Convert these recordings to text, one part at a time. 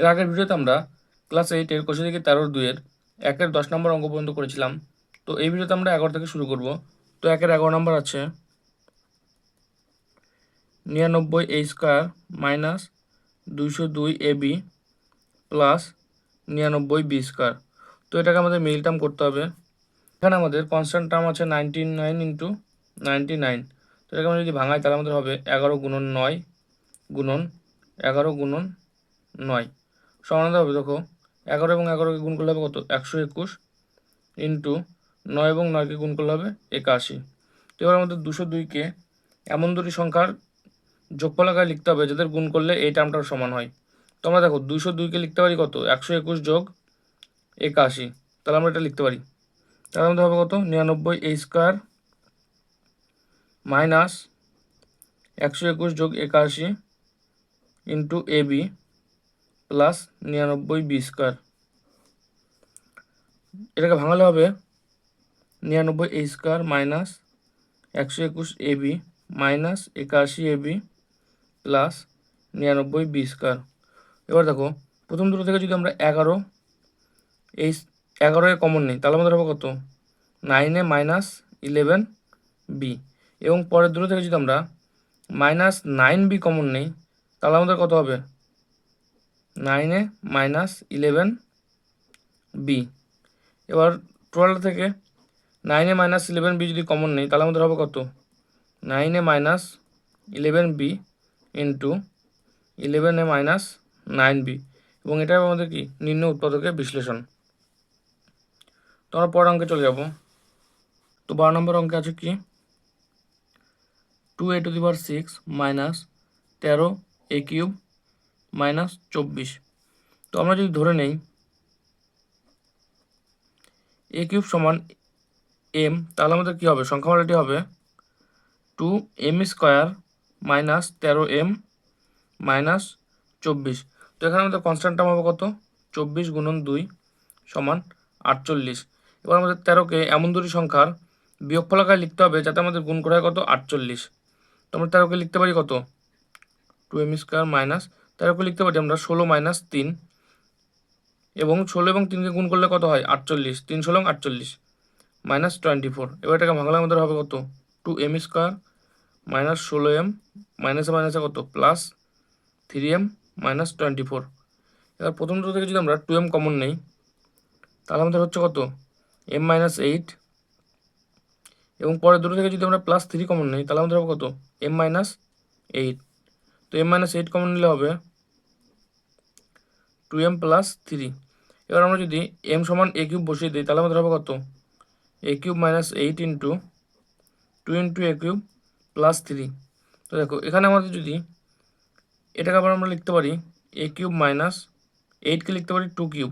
এর আগের ভিডিওতে আমরা ক্লাস এইটের কোষে থেকে তেরোর দুইয়ের একের দশ নম্বর অঙ্ক পর্যন্ত করেছিলাম। তো এই ভিডিওতে আমরা এগারো থেকে শুরু করব। তো একের এগারো নম্বর আছে নিরানব্বই এ স্কোয়ার মাইনাস দুইশো দুই এ বি প্লাস নিরানব্বই বি স্কোয়ার তো এটাকে আমাদের মিল টার্ম করতে হবে। এখানে আমাদের কনস্ট্যান্ট টার্ম আছে ninety nine into ninety nine তো এটাকে আমরা যদি ভাঙাই তাহলে আমাদের হবে এগারো গুণন নয় গুণন এগারো গুণন নয়। সমানতা হবে, দেখো। এগারো এবং এগারোকে গুণ করলে হবে কত? একশো একুশ ইন্টু নয় এবং নয়কে গুণ করলে হবে একাশি। তো এবার আমাদের দুশো দুইকে এমন দুটি সংখ্যার যোগফল আকারে লিখতে হবে যাদের গুণ করলে এই টার্মটার সমান হয়। তো আমরা দেখো, দুশো দুইকে লিখতে পারি কত? একশো একুশ যোগ একাশি। তাহলে আমরা এটা লিখতে পারি। তাহলে আমাদের হবে কত? নিরানব্বই এই স্কোয়ার মাইনাস একশো একুশ যোগ একাশি ইন্টু এ বি প্লাস নিরানব্বই বি স্কোয়ার। এটাকে ভাঙালে হবে নিরানব্বই এ স্কোয়ার মাইনাস একশো একুশ এ বি মাইনাস একাশি এ বি প্লাস নিরানব্বই বি স্কোয়ার। এবার দেখো, প্রথম দুটো থেকে যদি আমরা এগারো, এই এগারো এ কমন নিই, তাহলে আমাদের হবে কত? নাইনে মাইনাস ইলেভেন বি এবং পরের দুটো থেকে যদি আমরা মাইনাস নাইন বি কমন নেই, তাহলে আমাদের কত হবে? Nine A minus eleven B. এবার টুয়েলভ থেকে nine A minus eleven B যদি কমন নেই, তাহলে আমাদের হবে কত? Nine A minus eleven B into eleven A minus nine B. এবং এটা আমাদের কি? নিম্ন উৎপাদকের বিশ্লেষণ। তো আমরা পরের অঙ্কে চলে যাব। তো বারো নম্বর অঙ্কে আছে কি? Two A to the power six minus তেরো এ কিউব মাইনাস চব্বিশ। তো আমরা যদি ধরে নেই, এ কিউব সমান এম, তাহলে আমাদের কী হবে? সংখ্যামালাটি হবে? টু এম স্কোয়ার মাইনাস তেরো এম মাইনাস চব্বিশ। তো এখানে আমাদের কনস্ট্যান্ট টার্ম হবে কত? চব্বিশ গুণন দুই সমান আটচল্লিশ। এবার আমাদের তেরোকে এমন দুটি সংখ্যার বিয়োগফল আকারে লিখতে হবে যাতে আমাদের গুণ করা হয় কত? আটচল্লিশ। তো আমরা তেরোকে লিখতে পারি কত? টু এম স্কোয়ার মাইনাস তেরোকে লিখতে পারি আমরা ষোলো মাইনাস তিন এবং ষোলো এবং তিনকে গুণ করলে কত হয়? আটচল্লিশ। তিন ষোলো আটচল্লিশ। মাইনাস টোয়েন্টি ফোর এবার এটাকে ভাঙলে আমাদের হবে কত? টু এম স্কোয়ার মাইনাস ষোলো এম মাইনাসে মাইনাসে কত? Plus three M minus twenty four এবার প্রথম দুটো থেকে যদি আমরা টু এম কমন নেই, তাহলে আমাদের হচ্ছে কত? এম মাইনাস এইট এবং পরের দুটো থেকে যদি আমরা প্লাস থ্রি কমন নিই, তাহলে আমাদের হবে কত? এম মাইনাস এইট তো এম মাইনাস এইট কমন নিলে হবে টু এম প্লাস থ্রি এবার আমরা যদি এম সমান এ কিউব বসিয়ে দিই, তাহলে আমাদের হবে কত? A cube minus eight into two into A cube plus three তো দেখো, এখানে আমাদের যদি এটাকে আবার আমরা লিখতে পারি এ কিউব মাইনাস এইটকে লিখতে পারি two cube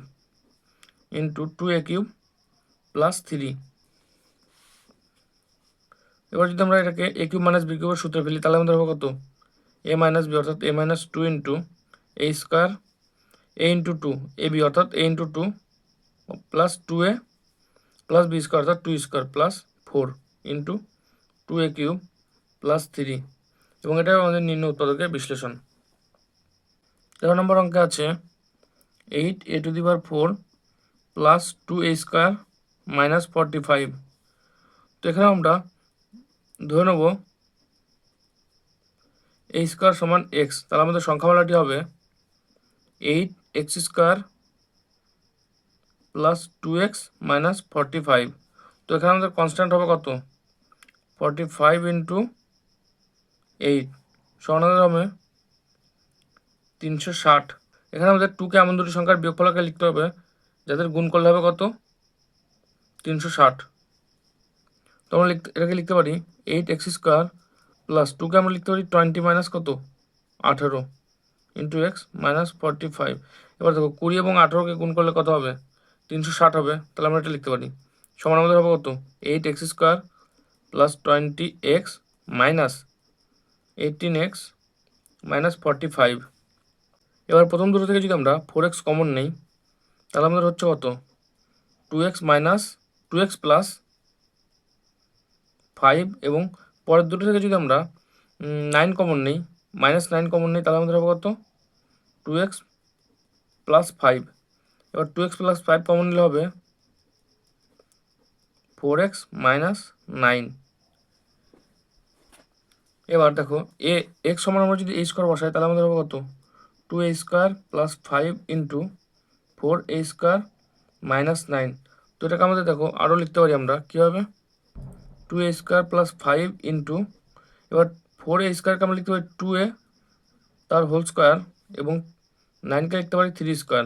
into two A cube plus three এবার যদি আমরা এটাকে এ কিউব মাইনাস বি কিউবের সূত্রে ফেলি, তাহলে আমাদের হবে কত? এ মাইনাস বি অর্থাৎ A minus two into A square A into two A B অর্থাৎ A into two plus two A plus B square অর্থাৎ two square plus four into two A cube plus three এবং এটা আমাদের নিম্ন উৎপাদকের বিশ্লেষণ। তেরো number অঙ্কে আছে eight A to the power four plus two A square minus forty five তো এখানে আমরা ধরে নেব এ স্কোয়ার সমান এক্স তাহলে আমাদের সংখ্যামালাটি হবে eight X square plus two X minus forty five. তো এখানে আমাদের কনস্ট্যান্ট হবে কত? Forty five into eight. সমানাদের হবে তিনশো ষাট। এখানে আমাদের টুকে এমন দুটি সংখ্যার বিয়োগফলকে লিখতে হবে, যাদের গুণ করলে হবে কত? তিনশো ষাট। তো আমরা লিখতে, এটাকে লিখতে পারি, এইট এক্স স্কোয়ার প্লাস টুকে আমরা লিখতে পারি টোয়েন্টি মাইনাস কত? আঠেরো। Into X minus forty five এবার দেখো, কুড়ি এবং আঠেরোকে গুণ করলে কত হবে? তিনশো ষাট হবে। তাহলে আমরা এটা লিখতে পারি। সমান আমাদের হবে কত? Eight X square plus twenty X minus eighteen X minus forty five এবার প্রথম দুটো থেকে যদি আমরা ফোর এক্স কমন নেই, তাহলে আমাদের হচ্ছে কত? Two X minus two X plus five এবং পরের দুটো থেকে যদি আমরা নাইন কমন নেই মাইনাস নাইন কমন নেই, তাহলে আমাদের হবে কত? টু এক্স প্লাস ফাইভ এবার two X plus five common নিলে হবে ফোর এক্স মাইনাস নাইন এবার দেখো, এ এক্স সমান আমরা যদি এই স্কোয়ার বসাই, তাহলে আমাদের হবে কত? Two A square plus five into four A square minus nine তো এটাকে আমাদের দেখো আরও লিখতে পারি আমরা কী হবে two A square plus five into এবার ফোর এ স্কোয়ারকে আমরা লিখতে পারি টু এ তার হোল স্কোয়ার এবং নাইনকে লিখতে পারি থ্রি স্কোয়ার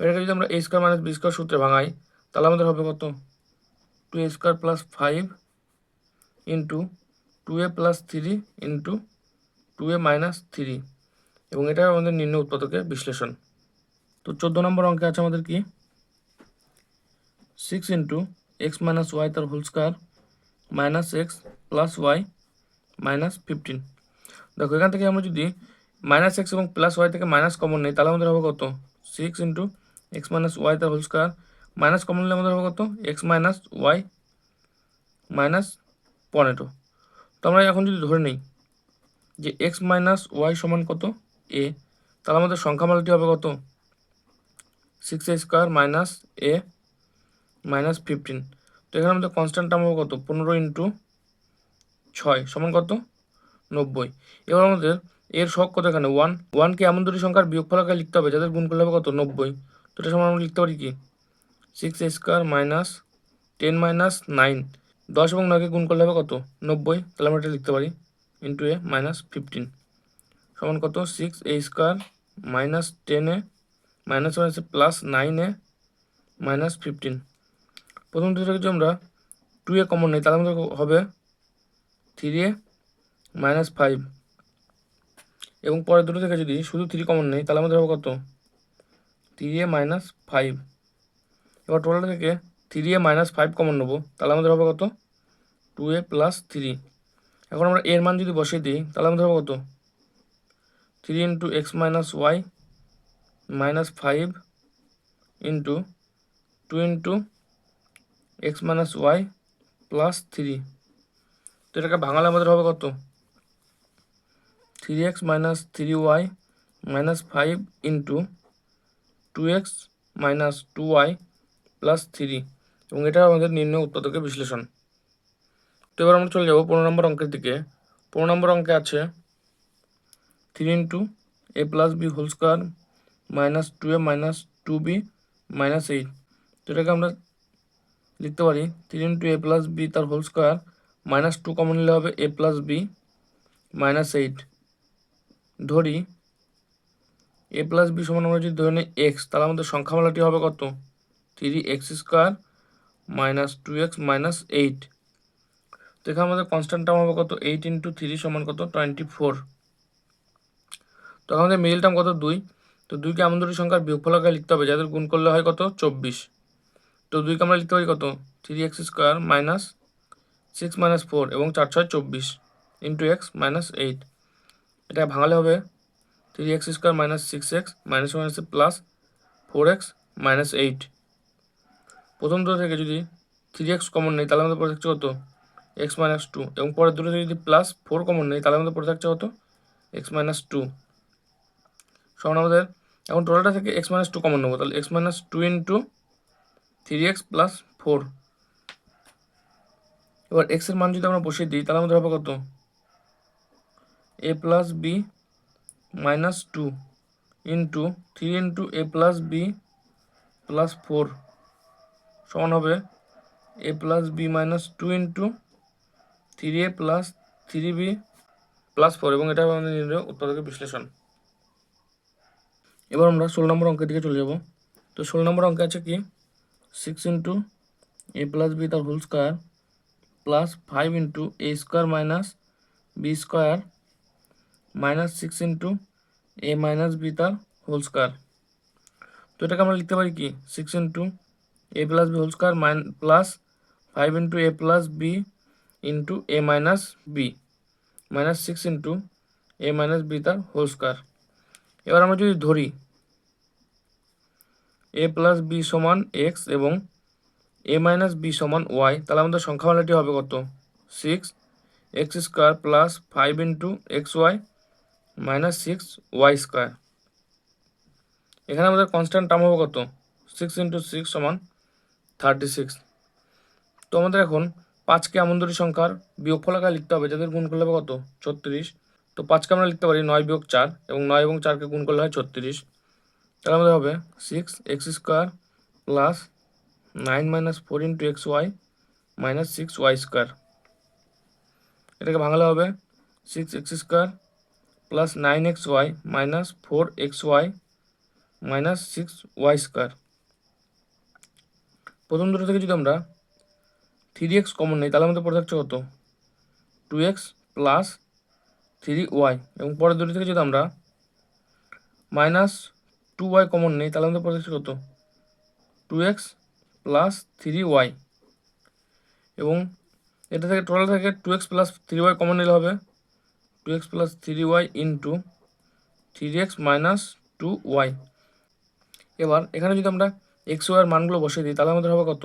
এটাকে যদি আমরা A square minus B square সূত্রে ভাঙাই, তাহলে আমাদের হবে কত? Two A square plus five into two A plus three into two A minus three এবং এটা আমাদের নিম্ন উৎপাদকের বিশ্লেষণ। তো চোদ্দ নম্বর অঙ্কে আছে আমাদের কি? Six into X minus Y তার whole square minus X plus Y minus fifteen দেখো, এখান থেকে আমরা যদি মাইনাস এক্স এবং প্লাস ওয়াই থেকে মাইনাস কমন নেই, তাহলে আমাদের হবে কত? Six into X minus Y তার হোল স্কোয়ার মাইনাস কমন নিলে আমাদের হবে কত? এক্স মাইনাস ওয়াই মাইনাস পনেরো। তো আমরা এখন যদি ধরে নিই যে এক্স মাইনাস ওয়াই সমান কত? এ তাহলে আমাদের সংখ্যা মালটি হবে কত? Six A square minus A minus fifteen তো এখানে আমাদের কনস্ট্যান্ট টার্ম হবে কত? পনেরো ইন্টু ছয়, সমান কত? নব্বই। এবার আমাদের এর শখ কত এখানে ওয়ান ওয়ানকে এমন দুটি সংখ্যার বিয়োগফল আকারে লিখতে হবে যাদের গুণ করলে হবে কত? নব্বই। তো এটা সমান আমরা লিখতে পারি কি? Six square minus ten minus nine দশ এবং নয়কে গুণ করলে হবে কত? নব্বই। তাহলে আমরা এটা লিখতে পারি। ইন্টু এ মাইনাস ফিফটিন সমান কত? Six A square minus ten A minus minus plus nine A minus fifteen প্রথম দুটো যদি আমরা টু এ কমন নেই, তাহলে আমাদের হবে থ্রি এ মাইনাস ফাইভ এবং পরের দুটো থেকে যদি শুধু থ্রি কমন নেই, তাহলে আমাদের হবে কত? থ্রি এ মাইনাস ফাইভ এবার টোটাল থেকে three A minus five common নেব, তাহলে আমাদের হবে কত? টু এ প্লাস থ্রি এখন আমরা এর মান যদি বসিয়ে দিই, তাহলে আমাদের হবে কত? Three into X minus Y minus five into two into X minus Y plus three তো এটাকে ভাঙালে আমাদের হবে কত? Three X minus three Y minus five into two X minus two Y plus three এবং এটা আমাদের নির্ণয় উৎপাদকের বিশ্লেষণ। তো এবার আমরা চলে যাব পনেরো নম্বর অঙ্কের দিকে। পনেরো নম্বর অঙ্কে আছে three into a plus b whole square minus two a minus two b minus eight তো এটাকে আমরা লিখতে পারি three into a plus b তার whole square minus two common নিলে হবে a plus b minus eight ধরি এ প্লাস বি সমান আমরা যদি ধরে নিই এক্স তাহলে আমাদের সংখ্যামালাটি হবে কত? Three x square minus two x minus eight তো এখানে আমাদের কনস্ট্যান্ট টার্ম হবে কত? এইট ইন্টু থ্রি সমান কত? টোয়েন্টি ফোর তো আমাদের মিডিল টার্ম কত? দুই। তো দুইকে এমন দুটি সংখ্যার বিয়োগফল আকারে লিখতে হবে, যাদের গুণ করলে হয় কত? চব্বিশ। তো দুইকে আমরা লিখতে পারি কত? Three x square minus six minus four এবং চার ছয় চব্বিশ ইন্টু এক্স মাইনাস এইট এটা ভাঙালে হবে three x square minus six x minus minus plus four x minus eight প্রথম দুটো থেকে যদি থ্রি এক্স কমন নেই, তাহলে আমাদের পরে থাকছে কত? এক্স মাইনাস টু এবং পরের দুটো থেকে যদি প্লাস ফোর কমন নেই, তাহলে আমাদের পরে থাকছে কত? এক্স মাইনাস টু সমান আমাদের, এখন টোটালটা থেকে এক্স মাইনাস টু কমন নেব। তাহলে x minus two into three x plus four এবার এক্সের মান যদি আমরা বসিয়ে দিই, তাহলে আমাদের হবে কত? A plus b minus two into three into a plus b plus four সমান হবে a plus b minus two into three a plus three b plus four এবং এটা আমাদের নির্ণয় উৎপাদকের বিশ্লেষণ। এবার আমরা ষোলো নম্বর অঙ্কের দিকে চলে যাব। তো ষোলো নম্বর অঙ্কে আছে কি? Six into a plus b তার whole square plus five into a square minus b square minus six into a minus b তার হোল স্কোয়ার তো এটাকে আমরা লিখতে পারি কি? Six into a plus b whole square mine plus five into a plus b into a minus b minus six into a minus b তার whole square এবার আমরা যদি ধরি এ প্লাস বি সমান এক্স এবং এ মাইনাস বি সমান y তাহলে আমাদের সংখ্যামালাটি হবে কত? Six x square plus five into x y minus six y square এখানে আমাদের কনস্ট্যান্ট টার্ম হবে কত? সিক্স ইন্টু সিক্স সমান থার্টি সিক্স তো আমাদের এখন পাঁচকে এমন দুটি সংখ্যার বিয়োগফল আকারে লিখতে হবে, যাদের গুণ করলে হবে কত? ছত্রিশ। তো পাঁচকে আমরা লিখতে পারি নয় বিয়োগ চার, এবং নয় এবং চারকে গুণ করলে হয় ছত্রিশ। তাহলে আমাদের হবে six x square plus nine minus four into x y minus six y square এটাকে ভাঙালে হবে six x square plus nine x y minus four x y minus six y square প্রথম দুটো থেকে যদি আমরা থ্রি এক্স কমন নেই, তাহলে আমাদের পড়ে থাকছে কত? Two x plus three y এবং পরের দুটো থেকে যদি আমরা মাইনাস টু ওয়াই কমন নেই, তাহলে আমাদের পড়ে থাকছে কত? Two x plus three y এবং এটা থেকে টোটাল থেকে two x plus three y common নিলে হবে two x plus three y into three x minus two y এবার এখানে যদি আমরা এক্স ওয়াইয়ের মানগুলো বসিয়ে দিই, তাহলে আমাদের হবে কত?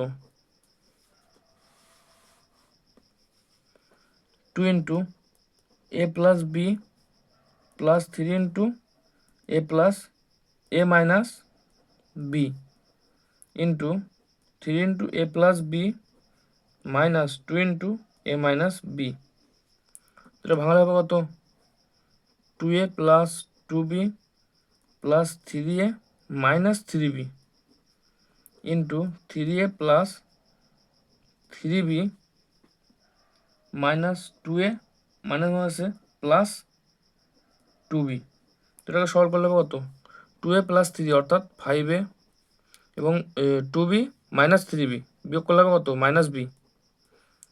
Two into a plus b plus three into a plus a minus b into three into a plus b minus two into a minus b এটা ভাঙালে হবে কত? Two a plus two b plus three a minus three b into three a plus three b minus two a minus মাইনাসে plus two B এটাকে solve করলে হবে কত? Two এ plus three অর্থাৎ ফাইভ এ এবং two b minus three b বিয়োগ করলে হবে কত? মাইনাস বি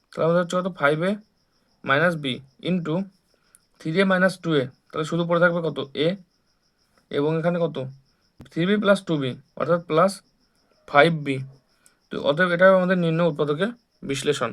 তাহলে আমাদের হচ্ছে কত? Five a minus b into three a minus two a তাহলে শুধু পড়ে থাকবে কত? এ এবং এখানে কত? Three b plus two b অর্থাৎ প্লাস ফাইভ বি তো অতএব এটা আমাদের নিম্ন উৎপাদকের বিশ্লেষণ।